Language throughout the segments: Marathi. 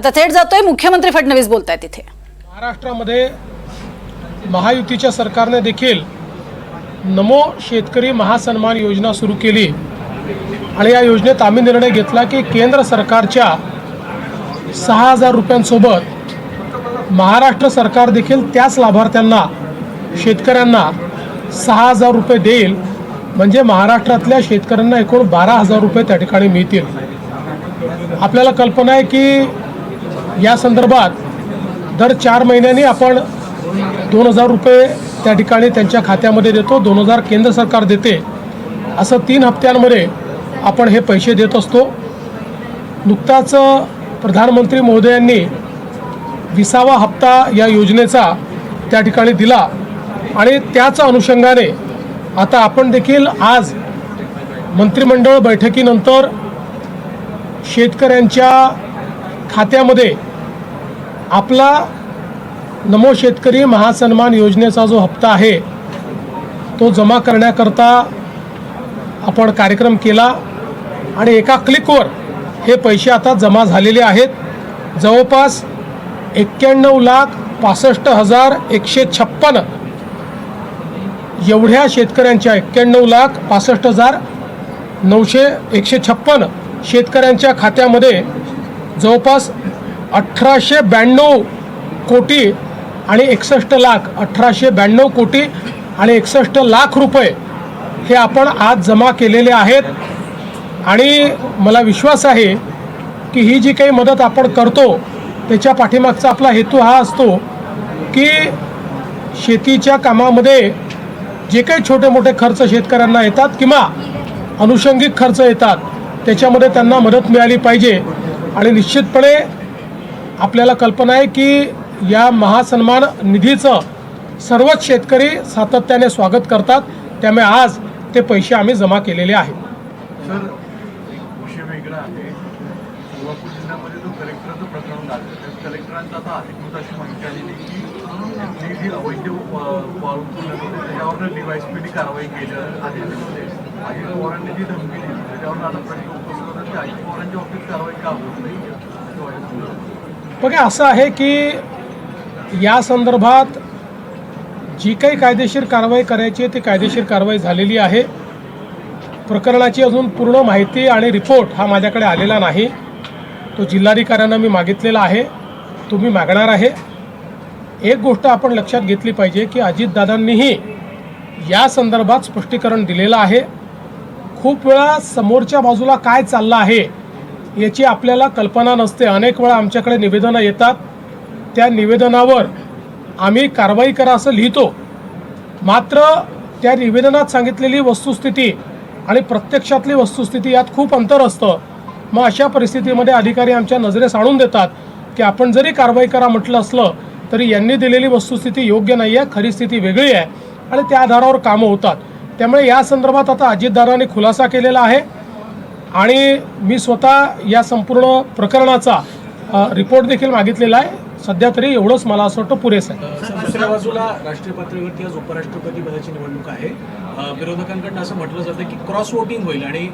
आता थेट जातोय मुख्यमंत्री फडणवीस बोलताय तिथे महाराष्ट्रामध्ये महायुतीच्या सरकारने देखील नमो शेतकरी महासन्मान योजना सुरू केली. आणि या योजनेत आम्ही निर्णय घेतला की केंद्र सरकारच्या सहा हजार रुपयांसोबत महाराष्ट्र सरकार देखील त्याच लाभार्थ्यांना शेतकऱ्यांना सहा हजार रुपये देईल. म्हणजे महाराष्ट्रातल्या शेतकऱ्यांना एकूण बारा हजार रुपये त्या ठिकाणी मिळतील. आपल्याला कल्पना आहे की या संदर्भात दर चार महिन्यांनी आपण दोन हजार रुपये त्या ठिकाणी त्यांच्या खात्यामध्ये देतो दोन हजार केंद्र सरकार देते. असं तीन हप्त्यांमध्ये आपण हे पैसे देत असतो. नुकताच प्रधानमंत्री महोदयांनी विसावा हप्ता या योजनेचा त्या ठिकाणी दिला आणि त्याच अनुषंगाने आता आपण देखील आज मंत्रिमंडळ बैठकीनंतर शेतकऱ्यांच्या खात्यामध्ये आपला नमो शेतकरी महासन्मान योजनेचा जो हप्ता आहे तो जमा करण्याकरता आपण कार्यक्रम केला आणि एका क्लिकवर हे पैसे आता जमा झालेले आहेत. जवळपास एक्क्याण्णव लाख पासष्ट हजार एकशे छप्पन एवढ्या शेतकऱ्यांच्या एक्क्याण्णव लाख पासष्ट हजार नऊशे एकशे छप्पन शेतकऱ्यांच्या खात्यामध्ये जवळपास अठराशे ब्याण्णव कोटी आणि एकसष्ट लाख अठराशे ब्याण्णव कोटी आणि एकसष्ट लाख रुपये हे आपण आज जमा केलेले आहेत. आणि मला विश्वास आहे की ही जी काही मदत आपण करतो त्याच्या पाठीमागचा आपला हेतू हा असतो की शेतीच्या कामामध्ये जे काही छोटे मोठे खर्च शेतकऱ्यांना येतात किंवा अनुषंगिक खर्च येतात त्याच्यामध्ये त्यांना मदत मिळाली पाहिजे. आणि निश्चितपणे आपल्याला कल्पना आहे की या महासन्मान निधीचं सर्वच शेतकरी सातत्याने स्वागत करतात. त्यामुळे आज ते पैसे आम्ही जमा केलेले आहेत. बघा असं आहे की या संदर्भात जी काही कायदेशीर कारवाई करायची आहे ती कायदेशीर कारवाई झालेली आहे. प्रकरणाची अजून पूर्ण माहिती आणि रिपोर्ट हा माझ्याकडे आलेला नाही. तो जिल्हाधिकाऱ्यांना मी मागितलेला आहे. तुम्ही मागणार आहे. एक गोष्ट आपण लक्षात घेतली पाहिजे की अजितदादांनीही या संदर्भात स्पष्टीकरण दिलेलं आहे. खूप वेळा समोरच्या बाजूला काय चाललं आहे याची आपल्याला कल्पना नसते. अनेक वेळा आमच्याकडे निवेदनं येतात. त्या निवेदनावर आम्ही कारवाई करा असं लिहितो. मात्र त्या निवेदनात सांगितलेली वस्तुस्थिती आणि प्रत्यक्षातली वस्तुस्थिती यात खूप अंतर असतं. मग अशा परिस्थितीमध्ये अधिकारी आमच्या नजरेस आणून देतात की आपण जरी कारवाई करा म्हटलं असलं तरी यांनी दिलेली वस्तुस्थिती योग्य नाही आहे खरी स्थिती वेगळी आहे आणि त्या आधारावर कामं होतात. त्यामुळे या संदर्भात आता अजितदारांनी खुलासा केलेला आहे. आणि मी स्वतः या संपूर्ण प्रकरणाचा रिपोर्ट देखील मागितलेला आहे. सध्या तरी एवढंच मला असं वाटतं पुरेसं आहे. दुसऱ्या बाजूला राष्ट्रीय पातळीवरती आज उपराष्ट्रपती पदाची निवडणूक आहे. विरोधकांकडनं असं म्हटलं जातं की क्रॉस वोटिंग होईल आणि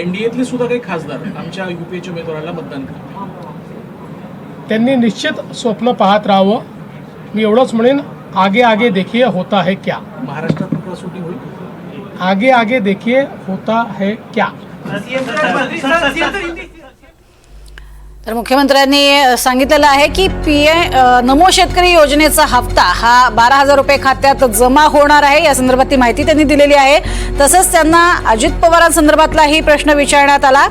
एनडीएतले सुद्धा काही खासदार आमच्या युपीएच्या उमेदवाराला मतदान करतील. त्यांनी निश्चित स्वप्न पाहत राहावं. मी एवढंच म्हणेन आगे आगे देखिए होता है क्या? महाराष्ट्रात क्रॉस वोटिंग होईल. आगे आगे देखिए होता है क्या? तर मुख्यमंत्र्यांनी सांगितलेलं आहे की पी ए नमो शेतकरी योजनेचा हप्ता हा बारा हजार रुपये खात्यात जमा होणार आहे या संदर्भातली माहिती त्यांनी दिलेली आहे. तसंच त्यांना अजित पवारांसंदर्भातलाही प्रश्न विचारण्यात आला.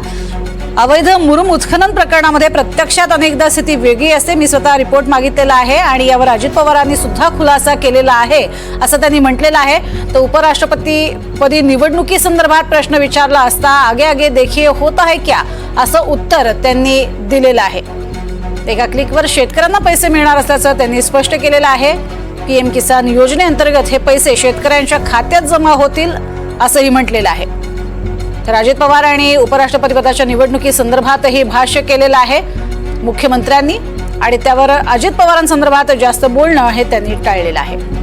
अवैध मुरुम उत्खनन प्रकरणामध्ये प्रत्यक्षात अनेकदा स्थिती वेगळी असते. मी स्वतः रिपोर्ट मागितलेला आहे आणि यावर अजित पवारांनी सुद्धा खुलासा केलेला आहे असं त्यांनी म्हटलेलं आहे. तर उपराष्ट्रपतीपदी निवडणुकीसंदर्भात प्रश्न विचारला असता आगे आगे देखील होत आहे क्या असं उत्तर त्यांनी दिलेलं आहे. एका क्लिकवर शेतकऱ्यांना पैसे मिळणार असल्याचं त्यांनी स्पष्ट केलेलं आहे. पीएम किसान योजनेअंतर्गत हे पैसे शेतकऱ्यांच्या खात्यात जमा होतील असंही म्हटलेलं आहे. अजित पवार आणि उपराष्ट्रपतीपदाच्या निवडणुकीसंदर्भातही भाष्य केलेलं आहे मुख्यमंत्र्यांनी. आणि त्यावर अजित पवारांसंदर्भात जास्त बोलणं हे त्यांनी टाळलेलं आहे.